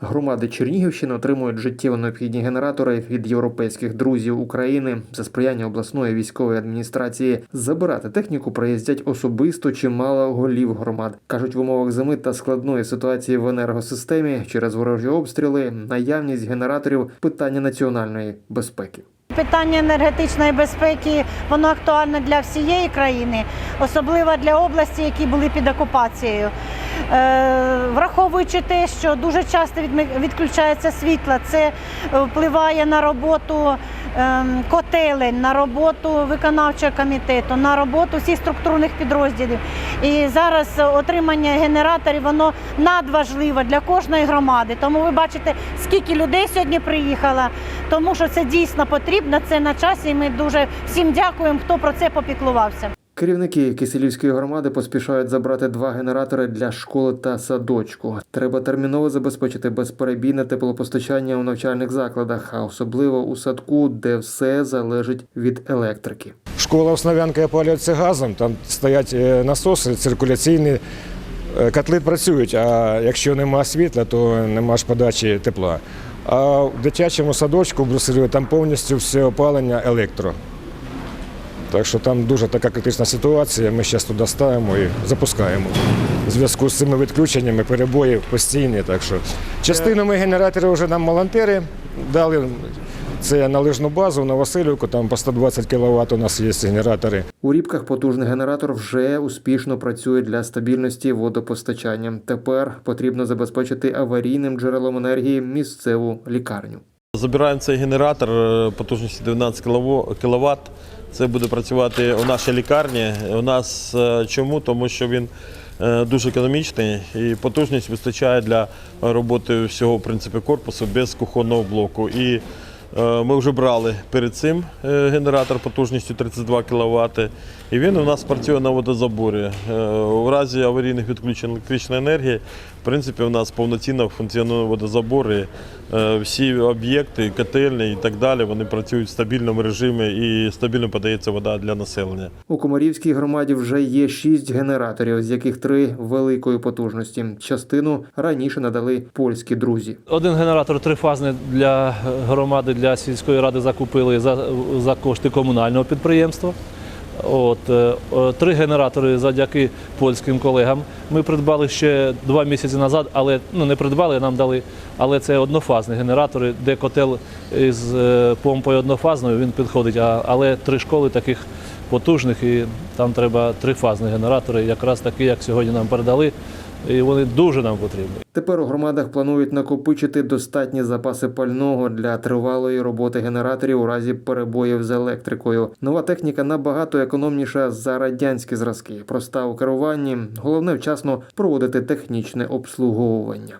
Громади Чернігівщини отримують життєво необхідні генератори від європейських друзів України за сприяння обласної військової адміністрації. Забирати техніку приїздять особисто чимало голів громад. кажуть, в умовах зими та складної ситуації в енергосистемі через ворожі обстріли наявність генераторів питання національної безпеки. Питання енергетичної безпеки воно актуальне для всієї країни, особливо для області, які були під окупацією. Е, враховуючи те, що дуже часто відключається світло, це е, впливає на роботу ем, котелень, на роботу виконавчого комітету, на роботу всіх структурних підрозділів. І зараз отримання генераторів воно надважливо для кожної громади. Тому ви бачите, скільки людей сьогодні приїхало, тому що це дійсно потрібно, це на часі. І ми дуже всім дякуємо, хто про це попіклувався. Керівники Киселівської громади поспішають забрати два генератори для школи та садочку. Треба терміново забезпечити безперебійне теплопостачання у навчальних закладах, а особливо у садку, де все залежить від електрики. Школа Основ'янка опалюється газом, там стоять е, насоси циркуляційні, е, котли працюють, а якщо нема світла, то нема ж подачі тепла. А в дитячому садочку в Брусилові там повністю все опалення електро. Так що там дуже така критична ситуація. Ми зараз туди ставимо і запускаємо. У зв'язку з цими відключеннями перебої постійні. Так що частину ми генераторів вже нам волонтери дали. Це на лижну базу на Васильівку, там по 120 кВт у нас є генератори. У рібках потужний генератор вже успішно працює для стабільності водопостачання. Тепер потрібно забезпечити аварійним джерелом енергії місцеву лікарню. Забираємо цей генератор потужності потужністю 12 кВт. Це буде працювати у нашій лікарні. У нас е, чому? Тому що він е, дуже економічний і потужність вистачає для роботи всього в принципі, корпусу без кухонного блоку. І е, ми вже брали перед цим е, генератор потужністю 32 кВт. І він у нас працює на водозаборі. Е, У разі аварійних відключень електричної енергії, в принципі, у нас повноцінно функціонує водозабор. І, е, Всі об'єкти, котельні і так далі, вони працюють в стабільному режимі і стабільно подається вода для населення. У Комарівській громаді вже є шість генераторів, з яких три великої потужності. Частину раніше надали польські друзі. Один генератор трифазний для громади для сільської ради закупили за, за кошти комунального підприємства. От, е, е, три генератори завдяки польським колегам. Ми придбали ще два місяці назад, але ну не придбали, нам дали. Але це однофазні генератори, де котел із е, помпою однофазною він підходить. А, але три школи таких потужних, і там треба трифазні генератори, якраз такі, як сьогодні нам передали. І вони дуже нам потрібні. Тепер у громадах планують накопичити достатні запаси пального для тривалої роботи генераторів у разі перебоїв з електрикою. Нова техніка набагато економніша за радянські зразки, проста у керуванні. Головне вчасно проводити технічне обслуговування.